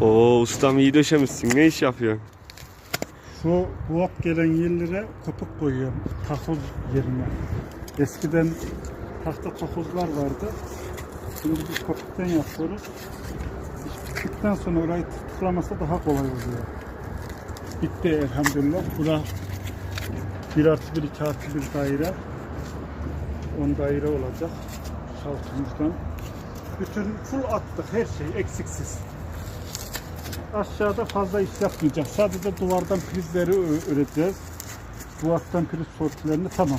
Oo ustam iyi döşemişsin. Ne iş yapıyor? Şu buat gelen yerlere kopuk koyuyorum takoz yerine. Eskiden tahta takozlar vardı. Şimdi biz kopuktan yapıyoruz. Bittikten sonra orayı tutuklamasa daha kolay oluyor. Bitti elhamdülillah. Bura 1 artı 1, 2 artı 1 daire. 10 daire olacak. Şaltımızdan. Bütün full attık her şey eksiksiz. Aşağıda fazla iş yapmayacağız. Sadece duvardan prizleri öreceğiz. Duvardan priz sortilerini tamam.